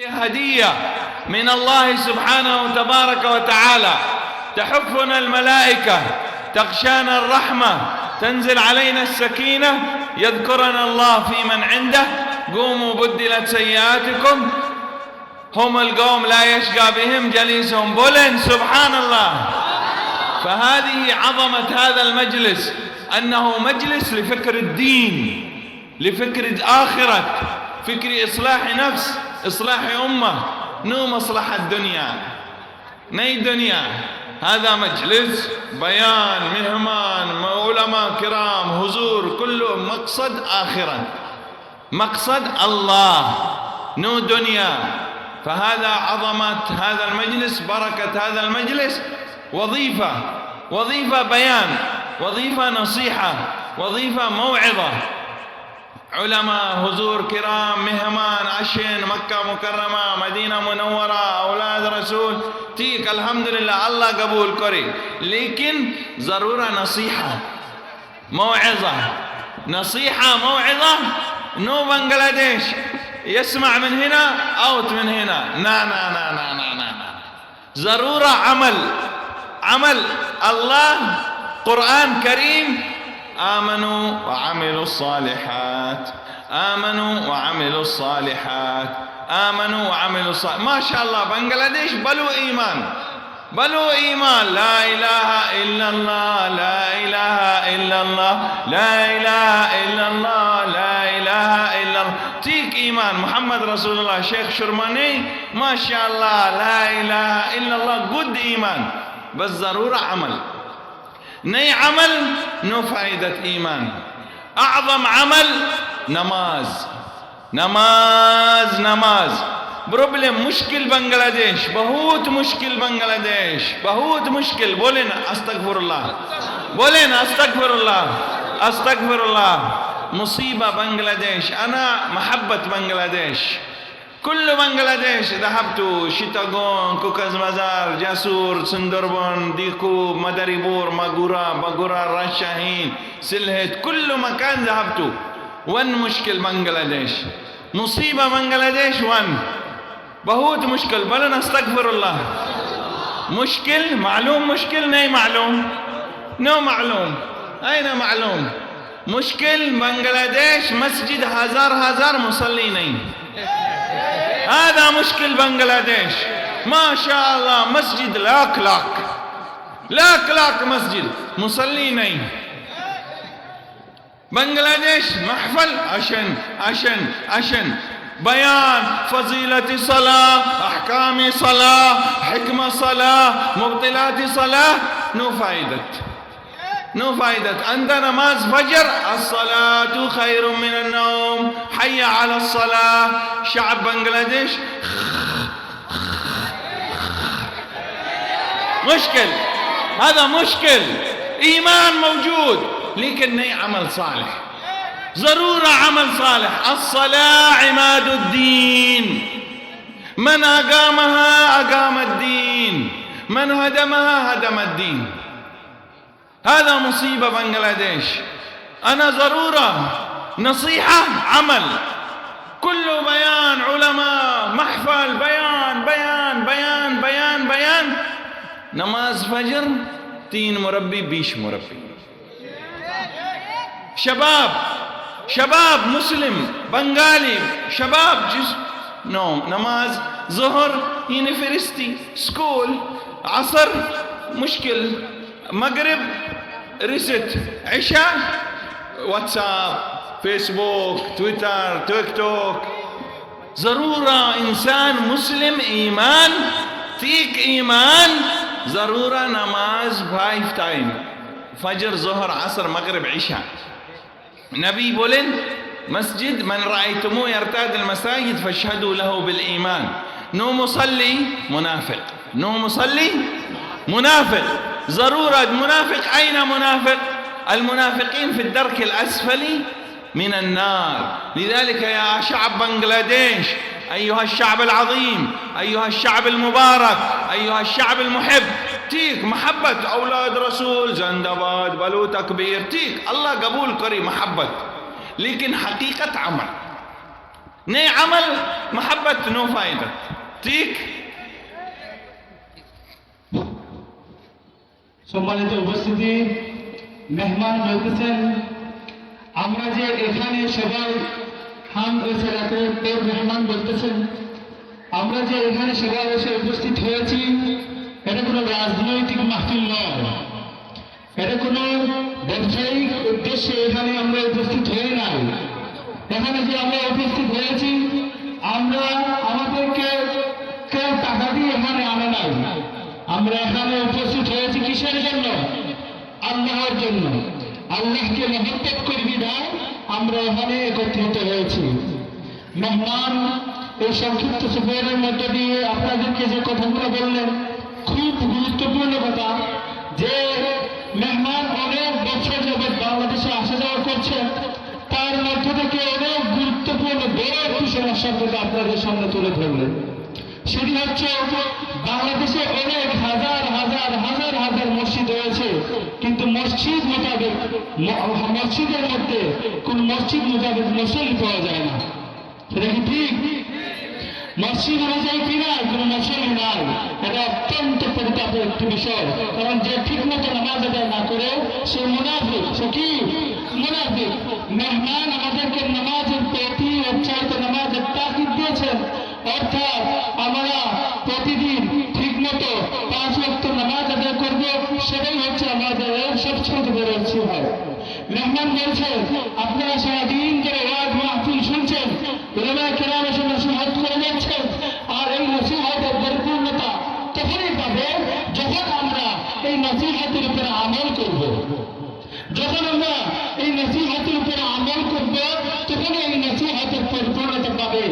هدية من الله سبحانه تبارك وتعالى. تحفنا الملائكة تغشانا الرحمة تنزل علينا السكينة يذكرنا الله في من عنده. قوموا بدلت سيئاتكم. هم القوم لا يشقى بهم جليسهم بولن. سبحان الله. فهذه عظمة هذا المجلس أنه مجلس لفكر الدين لفكر آخرة فكر إصلاح نفس. إصلاح أمة نو مصلحة الدنيا. ني دنيا. هذا مجلس بيان مهمان علماء كرام هزور كله مقصد آخرة مقصد الله نو دنيا. فهذا عظمة هذا المجلس بركة هذا المجلس. وظيفة وظيفة بيان وظيفة نصيحة وظيفة موعظة. علماء هزور كرام مهمان عشن مكة مكرمة مدينة منورة أولاد رسول تيك الحمد لله الله قبول كري لكن ضرورة نصيحة موعظة نصيحة موعظة نو بنغلاديش يسمع من هنا أوت من هنا۔ نا نا نا نا نا نا, نا. ضرورة عمل۔ عمل الله قرآن كريم آمنوا وعملوا الصالحات. آمنوا وعملوا الصالحات. آمنوا وعملوا الصالحات. ما شاء الله بنغلاديش بلو إيمان. بلو إيمان. لا إله إلا الله لا إله إلا الله لا إله إلا الله لا إله إلا الله. تيك إيمان. محمد رسول الله شيخ شرماني ما شاء الله لا إله إلا الله قد إيمان. بس ضرورة عمل. ني عمل نو فائدة إيمان أعظم عمل نماز نماز نماز بروبلم مشكل بنغلاديش بهوت مشكل بنغلاديش بهوت مشكل بولين استغفر الله بولين استغفر الله استغفر الله مصيبة بنغلاديش أنا محبة بنغلاديش كل بنغلاديش ذهبت شيتاغون كوكاز مزار جاسور سندربون ديكو مدريبور ماغورا باغورا راشاهين سلهت كل مكان ذهبت وين مشكل بنغلاديش. مصيبة بنغلاديش وين بهوت مشكل بل نستغفر الله. مشكل معلوم مشكل ني معلوم. نو معلوم. أين معلوم؟ مشكل بنغلاديش مسجد هزار هزار مصلي ني هذا مشكل بنغلاديش. ما شاء الله مسجد لاك لاك. لاك لاك مسجد. مصلي ني بنغلاديش محفل. عشان عشان عشان. بيان فضيلة صلاة أحكام صلاة حكمة صلاة مبطلات صلاة نو فائدة نو فائدة عند نماز فجر الصلاة خير من النوم. حي على الصلاة. شعب بنغلاديش مشكل. هذا مشكل. إيمان موجود. لكن عمل صالح. ضرورة عمل صالح. الصلاة عماد الدين. من أقامها أقام الدين. من هدمها هدم الدين. هذا مصيبة بنغلاديش. أنا ضرورة نصيحة عمل. كله بيان علماء محفل بيان بيان بيان بيان بيان. نماز فجر تين مربي بيش مربي شباب شباب مسلم بنغالي شباب جزء نوم نماز ظهر هنا فرستي سكول عصر مشكل مغرب ريست عشاء واتساب فيسبوك تويتر تيك توك. ضرورة إنسان مسلم إيمان تيك إيمان ضرورة نماز فايف تايم فجر ظهر عصر مغرب عشاء. نبي بولن مسجد من رأيتموه يرتاد المساجد فاشهدوا له بالإيمان. نو مصلي منافق. نو مصلي منافق. ضرورة منافق أين منافق؟ المنافقين في الدرك الأسفل من النار. لذلك يا شعب بنغلاديش أيها الشعب العظيم أيها الشعب المبارك أيها الشعب المحب تيك محبة أولاد رسول زندباد بلو تكبير تيك. الله قبول كري محبة. لكن حقيقة عمل. ني عمل محبة نو فايدة تيك সম্মানিত উপস্থিতি, মেহমান বলতেছেন আমরা যে এখানে সবাই হাম এসে রাতে তোর মেহমান বলতেছেন আমরা যে এখানে সবাই এসে উপস্থিত হয়েছি, এটা কোনো রাজনৈতিক মাহফিল নয়। এটা কোনো ব্যবসায়িক উদ্দেশ্যে এখানে আমরা উপস্থিত হই নাই। এখানে যে আমরা উপস্থিত হয়েছি, আমরা আমাদেরকে কেউ টাকা দিয়ে এখানে আনে নাই। আমরা এখানে উপস্থিত হয়েছি কিসের জন্য? আল্লাহর জন্য। আল্লাহকে মহব্বত করবি না আমরা এখানে একত্রিত হয়েছি। মেহমান, এই সংক্ষিপ্ত সফরের মধ্যে দিয়ে আপনাদেরকে যে কথাগুলো বললেন, খুব গুরুত্বপূর্ণ কথা, যে মেহমান অনেক বছর যাবৎ বাংলাদেশে আসা যাওয়া করছেন তার মধ্য থেকে অনেক গুরুত্বপূর্ণ বড় একটি সমস্যার কথা আপনাদের সামনে তুলে ধরলেন। সেটি হচ্ছে বাংলাদেশে অনেক হাজার হাজার হাজার হাজার মসজিদ রয়েছে। কিন্তু মসজিদ মোতাবেক মসজিদের মধ্যে কোন মসজিদ মোতাবেক মুসল্লি পাওয়া যায় না। সেটা কি ঠিক? মসজিদ অনুযায়ী কি কোনো মুসল্লি নাই। এটা অত্যন্ত পরিতাপের একটি বিষয়। কারণ যে ঠিক মতো নামাজ আদায় না করে, সে মুনাফিক। সে কি? মুনাফিক। মেহমান আমাদেরকে নামাজের প্রতি উচ্চারিত নামাজের তাকিদ দিয়েছেন। অর্থাৎ আমরা প্রতিদিন ঠিক মতো পাঁচ ওয়াক্ত নামাজ আদায় করব, সেটাই হচ্ছে আমাদের সবচেয়ে বড় হয়। মেহমান বলছেন আপনারা সারাদিন ধরে ওয়াজ মাহফিল শুনছেন ওলামা কেরাম এসে নসিহত করে যাচ্ছেন, আর এই নসিহতের পরিপূর্ণতা তখনই পাবে যখন আমরা এই নসিহতের উপরে আমল করব। যখন আমরা এই নসিহতের উপরে আমল করব তখন এই নসিহতের পরিপূর্ণতা পাবে।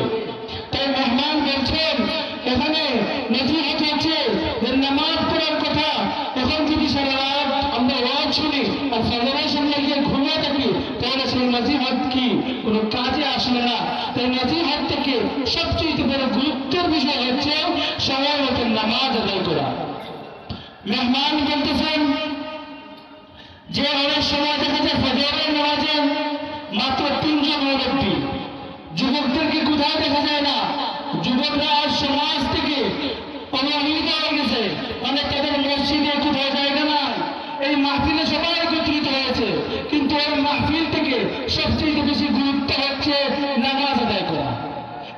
তাই মেহমান বলছেন, এখানে নসিহত হচ্ছে যে নামাজ পড়ার কথা এখন যদি সারা আমরা শুনি, আর ফজরের সঙ্গে ঘুমিয়ে থাকি, তাহলে সেই নসিহত কি? কোনো কাজে আসবে না। তাই নসিহত থেকে সবচেয়ে বড় গুরুত্বের বিষয় হচ্ছে সময় মতো নামাজ আদায় করা। মেহমান বলতেছেন যে অনেক সময় দেখা যায় ফজরের নামাজে মাত্র তিনজন মুরব্বী। যুবকদেরকে কোথাও দেখা যায় না। যুবকরা সমাজ থেকে অবহেলিত হয়ে গেছে। মানে তাদের মসজিদে কোথাও জায়গা না এই মাহফিলে সবাই একত্রিত হয়েছে। কিন্তু এই মাহফিল থেকে সবচেয়ে বেশি গুরুত্ব হচ্ছে নামাজ আদায় করা।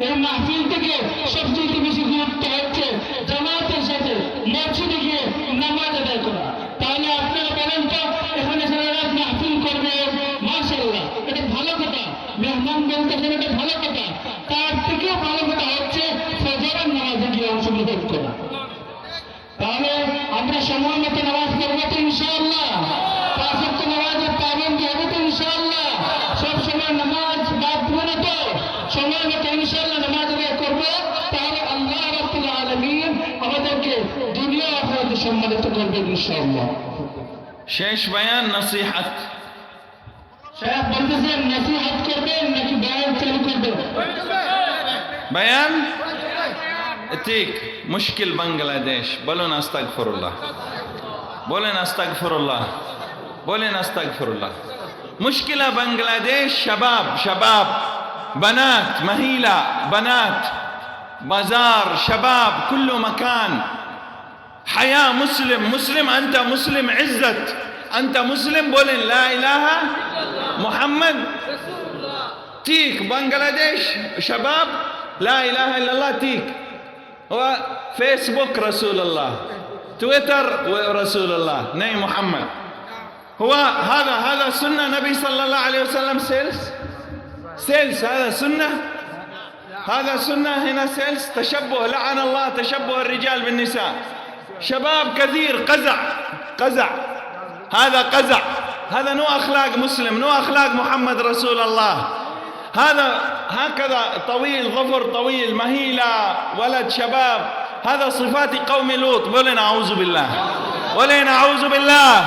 এই মাহফিল থেকে সবচেয়ে বেশি গুরুত্ব হচ্ছে জামাতের সাথে মসজিদে গিয়ে নামাজ আদায় করা। তাহলে আপনারা বলেন তো, এখানে সারা রাত মাহফিল করবে মাশাল্লাহ এটা ভালো কথা। মেহমান বলতেছেন এটা ভালো কথা, তার থেকেও ভালো কথা হচ্ছে ফজরের নামাজে গিয়ে অংশগ্রহণ করা। তাহলে আমরা সময় মতো নামাজ পড়ব তো তো তো। ইনশাআল্লাহ। শেষ বয়ান, নসিহাত। সাহেব বলতেছেন নসিহত করবেন নাকি বয়ান চালু করবেন বয়ান ঠিক মুশকিল বাংলাদেশ বলুন আস্তাগফিরুল্লাহ বলেন আস্তাগফিরুল্লাহ বলেন আস্তাগফিরুল্লাহ مشكلة بنغلاديش شباب شباب بنات مهيلة بنات بازار شباب كل مكان حياة مسلم مسلم أنت مسلم عزت أنت مسلم بولن لا إله محمد. تيك بنغلاديش شباب لا إله إلا الله تيك. وفيسبوك رسول الله. تويتر رسول الله. نبي محمد. هو هذا هذا سنة نبي صلى الله عليه وسلم سيلز. سيلز هذا سنة. هذا سنة هنا سيلز. تشبه لعن الله تشبه الرجال بالنساء. شباب كثير قزع قزع. هذا قزع. هذا نو أخلاق مسلم نو أخلاق محمد رسول الله. هذا هكذا طويل ظفر طويل مهيلة ولد شباب. هذا صفات قوم لوط. ولن أعوذ بالله. ولن أعوذ بالله.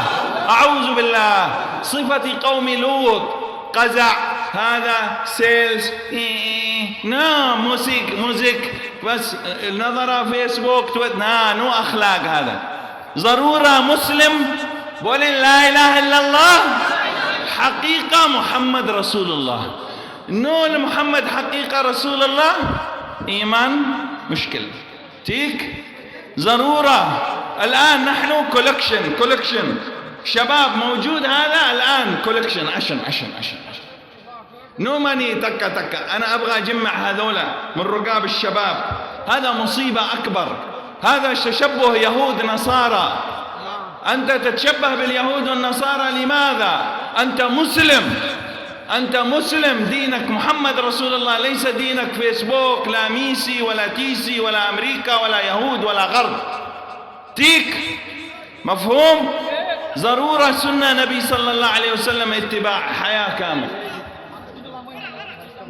أعوذ بالله. صفة قوم لوط. قزع. هذا سيلز. نعم موسيق موزيك. بس نظرة فيسبوك تويت. نا نو أخلاق هذا. ضرورة مسلم بولين لا إله إلا الله. حقيقة محمد رسول الله. نو محمد حقيقة رسول الله؟ إيمان مشكل تيك؟ ضرورة. الآن نحن كولكشن كولكشن شباب موجود هذا؟ الآن كولكشن عشن عشن عشن نو ماني تكا تكا أنا أبغى أجمع هذولا من رقاب الشباب. هذا مصيبة أكبر. هذا تشبه يهود نصارى. أنت تتشبه باليهود والنصارى لماذا؟ أنت مسلم أنت مسلم دينك محمد رسول الله ليس دينك فيسبوك لا ميسي ولا تيسي ولا أمريكا ولا يهود ولا غرب تيك مفهوم؟ ضرورة سنة نبي صلى الله عليه وسلم اتباع حياة كامل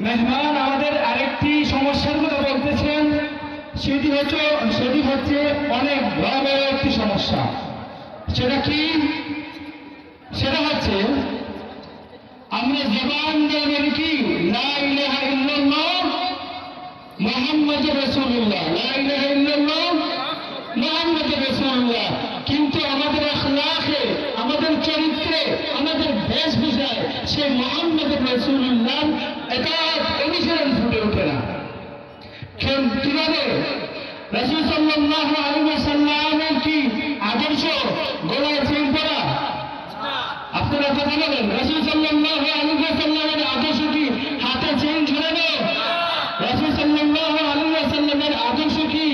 মেহমান আমাদের আরেকটি সমস্যার কথা বলতেছেন সেটি হচ্ছে সেটি হচ্ছে অনেক ভয়াবহ একটি সমস্যা সেটা কি? সেটা হচ্ছে, আমরা জবান দিয়ে বলি কি? কিন্তু আমাদের আখলাকে আমাদের চরিত্রে, আমাদের বেশভূষায় সে মোহাম্মদ রসুল্লাহ এটা অনুসরণ ফুটে ওঠে না। কীভাবে রসুল সাল্লাহ আলী সাল্লামের কি আদর্শ পড়া আপনারা কথা বলেন, রসুল সাল্লাহ আলী সাল্লামের আদর্শ কি হাতে চেন ঝুলানো রসুল সাল্লাহ আলী সাল্লামের আদর্শ কি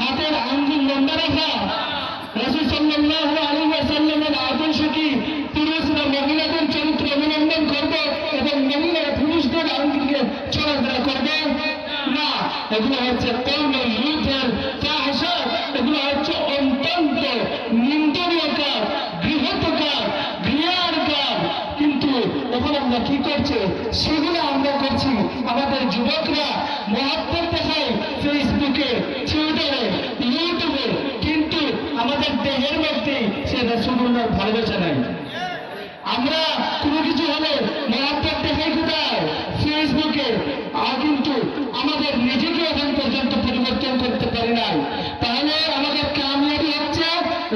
হাতের আঙ্গুল লম্বা রাখা? রসুল সাল্লাহ আলী আদর্শ চরিত্র অবলম্বন করবে এবং মহিলারা পুরুষদের আঙ্গুলকে এগুলো হচ্ছে কৌমের লুথের চাষা এগুলো হচ্ছে অত্যন্ত নিন্দনীয় কাজ কাজ কিন্তু এখন আমরা কি করছি? সেগুলো আমরা করছি আমাদের যুবকরা মহাত্মা দেখায় ফেসবুকে, টুইটারে, ইউটিউবে। কিন্তু আমাদের দেহের মধ্যে সে রসুল্লাহ ভালোবাসা নাই। আমরা কোনো কিছু হলে মারাত্মক দেখাই কোথায় ফেসবুকে আর কিন্তু আমাদের নিজেকে এখন পর্যন্ত পরিবর্তন করতে পারি নাই। তাহলে আমাদের কামিয়াবি হচ্ছে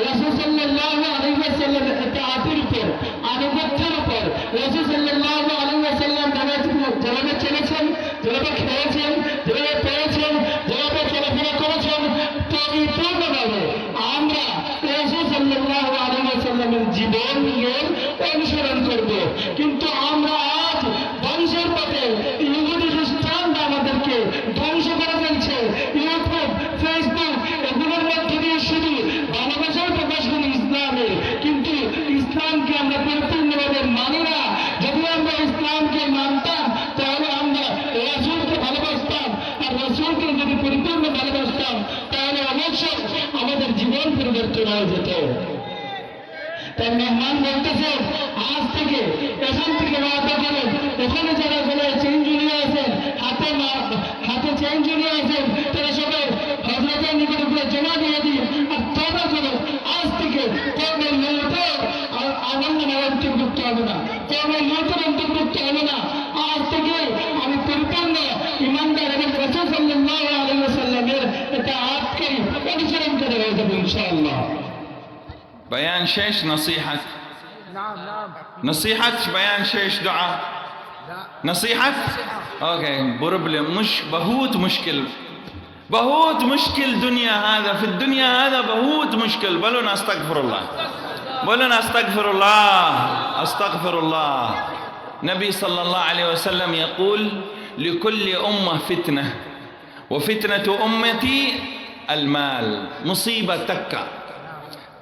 রসুল সাল্লাহ আলিবাসাল্লাম একটা আতির উপর আনুগত্যের উপর রসুল সাল্লাহ আলিবাসাল্লাম যেভাবে চলেছেন যেভাবে খেয়েছেন যেভাবে পেয়েছেন যেভাবে চলাফেরা করেছেন পরিপূর্ণভাবে আমরা রসুল সাল্লাহ আলিবাসাল্লামের জীবন নিয়ে অনুসরণ করব কিন্তু আমরা আজ ধ্বংসের পথে ইহুদি খ্রিস্টানরা আমাদেরকে ধ্বংস করে ফেলছে ইউটিউব ফেসবুক এগুলোর মধ্যে দিয়ে শুধু ভালোবাসার প্রকাশ করি ইসলামের কিন্তু ইসলামকে আমরা পরিপূর্ণভাবে মানি না যদি আমরা ইসলামকে মানতাম তাহলে আমরা রসুলকে ভালোবাসতাম আর রসুলকে যদি পরিপূর্ণ ভালোবাসতাম তাহলে অবশ্যই আমাদের জীবন হয়ে যেত। তাই মেহমান বলতেছেন আজ থেকে এখান থেকে ওয়াদা করেন ওখানে যারা গলায় চেন ঝুলিয়ে আছেন হাতে হাতে চেন ঝুলিয়ে আছেন তারা সবাই হজরতের নিকট উপরে জমা দিয়ে দিন আর তবা করো। আজ থেকে কর্মের লোটে আনন্দ অন্তর্ভুক্ত হবে না। কর্মের লোটের অন্তর্ভুক্ত হবে না। আজ থেকে আমি পরিপূর্ণ ইমানদার এবং রসুল সাল্লাহ আলহ সাল্লামের এটা অনুসরণ করে হয়ে যাবে ইনশাআল্লাহ بيان شيش نصيحة نعم نعم نصيحة بيان شيش دعاء لا نصيحة اوكي بروبلم مش بهوت مشكل بهوت مشكل دنيا هذا في الدنيا هذا بهوت مشكل بلونا استغفر الله بلونا استغفر الله استغفر الله نبي صلى الله عليه وسلم يقول لكل أمة فتنة وفتنة أمتي المال مصيبة تكة.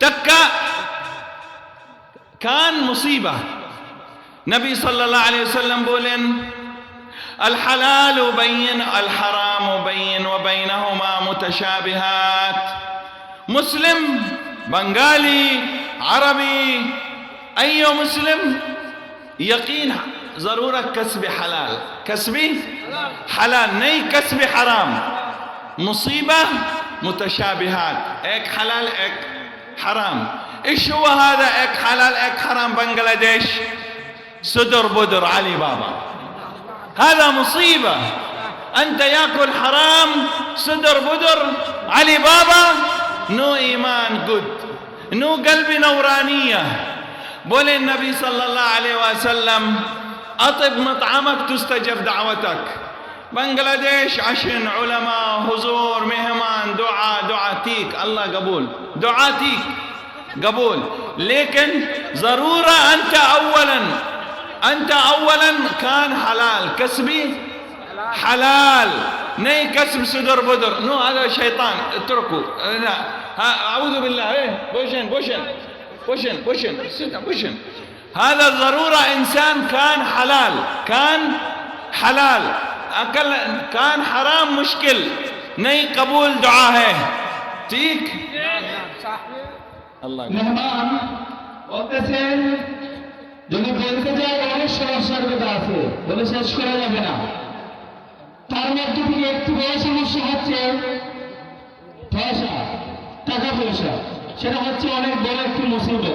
تكة كان مصيبة. نبي صلى الله عليه وسلم بولن الحلال بين الحرام بين وبينهما متشابهات. مسلم بنغالي عربي أي مسلم يقين ضرورة كسب حلال. كسبي حلال ني كسبي حرام. مصيبة متشابهات. اك حلال اك حرام. إيش هو هذا اك حلال اك حرام؟ بنغلاديش. صدر بدر علي بابا. هذا مصيبة. أنت يأكل حرام صدر بدر علي بابا. نو إيمان قد نو قلبي نورانية. بول النبي صلى الله عليه وسلم أطب مطعمك تستجب دعوتك. بنغلاديش عشن علماء حضور مهمان دعاء دعاتيك الله قبول دعاتيك قبول لكن ضرورة أنت أولا أنت أولا كان حلال كسبي حلال ني كسب صدر بدر نو هذا شيطان اتركوا لا أعوذ بالله إيه بوشن بوشن بوشن بوشن بوشن هذا ضرورة إنسان كان حلال كان حلال अकल कान हराम मुश्किल, नहीं कबूल दुआ है। ঠিক আল্লাহ বলতেছেন যদি বলতে যায় অনেক সমস্যার আছে বলে শেষ করা যাবে না তার মধ্যে থেকে একটু বড় সমস্যা হচ্ছে পয়সা টাকা পয়সা সেটা হচ্ছে অনেক বড় একটি মুসিবত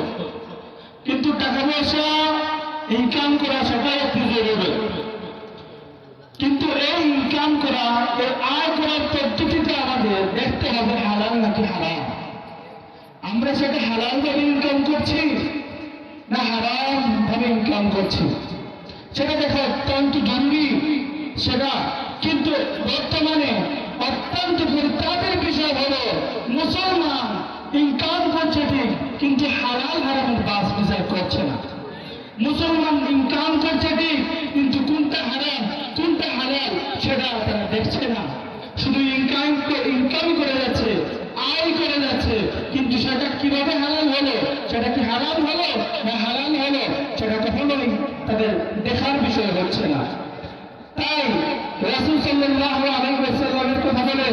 কিন্তু টাকা পয়সা ইনকাম করা সেটাই একটু জরুরি কিন্তু এই ইনকাম করা, এই আয় করার পদ্ধতিটা আমাদের দেখতে হবে হালাল নাকি হারাম। আমরা সেটা হালাল ভাবে ইনকাম করছি না হারাম ভাবে ইনকাম করছি? সেটা দেখা অত্যন্ত জরুরি, সেটা কিন্তু বর্তমানে অত্যন্ত পরিতাপের বিষয় হলো মুসলমান ইনকাম করছে ঠিক, কিন্তু হালাল হারামের বাস বিচার করছে না। মুসলমান ইনকাম করছে ঠিক কিন্তু কোনটা হারাম কোনটা হালাল সেটা তারা দেখছে না। শুধু ইনকাম ইনকাম করে যাচ্ছে, আয় করে যাচ্ছে। কিন্তু সেটা কীভাবে হালাল হলো? সেটা কি হারাম হলো? না হালাল হলো? সেটা কখনোই তাদের দেখার বিষয় হচ্ছে না। তাই রাসুল সাল্লাহ আলাইসাল্লামের কথা বলে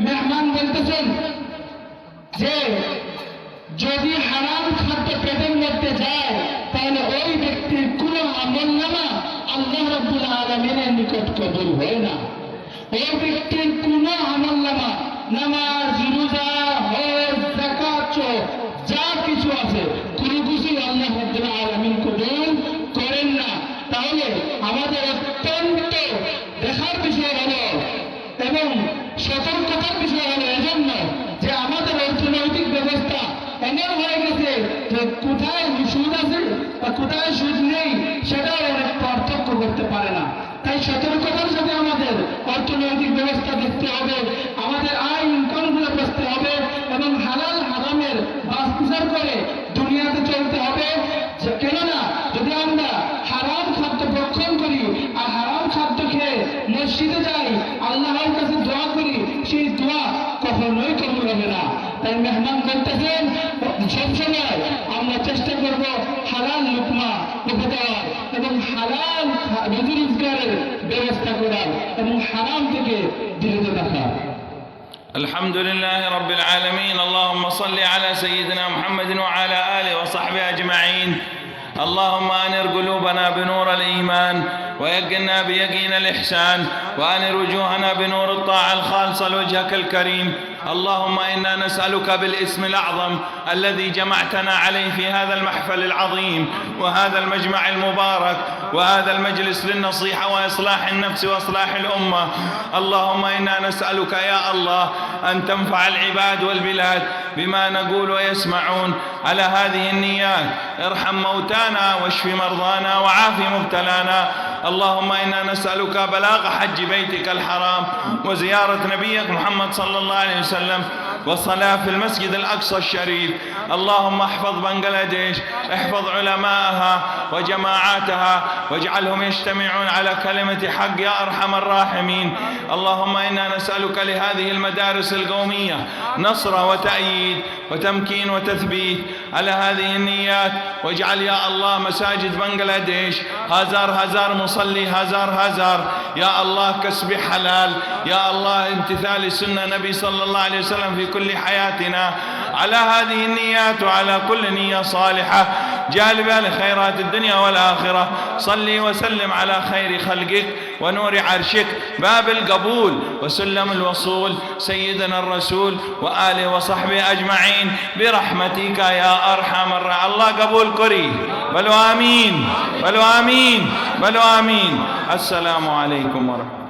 মেহমান বলতেছেন যে যদি হারাম খাদ্য পেটের মধ্যে যায় তাহলে ওই ব্যক্তির কোনো আমল নামা আল্লাহ রব্বুল আলমিনের নিকট কবুল হয় না। ওই ব্যক্তির কোনো আমল নামা নামাজ, রোজা, হজ জাকাত যা কিছু আছে কোনো কিছু আল্লাহ রব্বুল আলমিন কবুল করেন না। তাহলে আমাদের অত্যন্ত দেখার বিষয় হলো এবং সতর্কতার বিষয় হলো এজন্য যে আমাদের অর্থনৈতিক ব্যবস্থা এমন হয়ে গেছে যে কোথায় রুজি রোজগারের ব্যবস্থা করার এবং হারাম থেকে বিরত রাখার الحمد لله رب العالمين اللهم صل على سيدنا محمد وعلى اله وصحبه اجمعين اللهم انر قلوبنا بنور الايمان ويقنا بيقين الاحسان وانر وجوهنا بنور الطاعه الخالصه لوجهك الكريم اللهم إنا نسألك بالاسم الأعظم الذي جمعتنا عليه في هذا المحفل العظيم وهذا المجمع المبارك وهذا المجلس للنصيحة وإصلاح النفس وإصلاح الأمة. اللهم إنا نسألك يا الله أن تنفع العباد والبلاد بما نقول ويسمعون. على هذه النيات ارحم موتانا واشف مرضانا وعاف مبتلانا. اللهم إنا نسألك بلاغ حج بيتك الحرام وزيارة نبيك محمد صلى الله عليه وسلم والصلاة في المسجد الأقصى الشريف. اللهم احفظ بنغلاديش احفظ علماءها وجماعاتها واجعلهم يجتمعون على كلمة حق يا أرحم الراحمين. اللهم إنا نسألك لهذه المدارس القومية نصر وتأييد وتمكين وتثبيت على هذه النيات. واجعل يا الله مساجد بنغلاديش هزار هزار مصلي هزار هزار. يا الله كسب حلال يا الله امتثال سنة نبي صلى الله عليه وسلم في كل حياتنا. على هذه النيات وعلى كل نية صالحة. جالبة لخيرات الدنيا والآخرة. صلي وسلم على خير خلقك ونور عرشك. باب القبول وسلم الوصول. سيدنا الرسول وآله وصحبه أجمعين. برحمتك يا أرحم الراحمين الله قبول كري. بلو آمين. بلو آمين. بلو آمين. السلام عليكم ورحمة الله.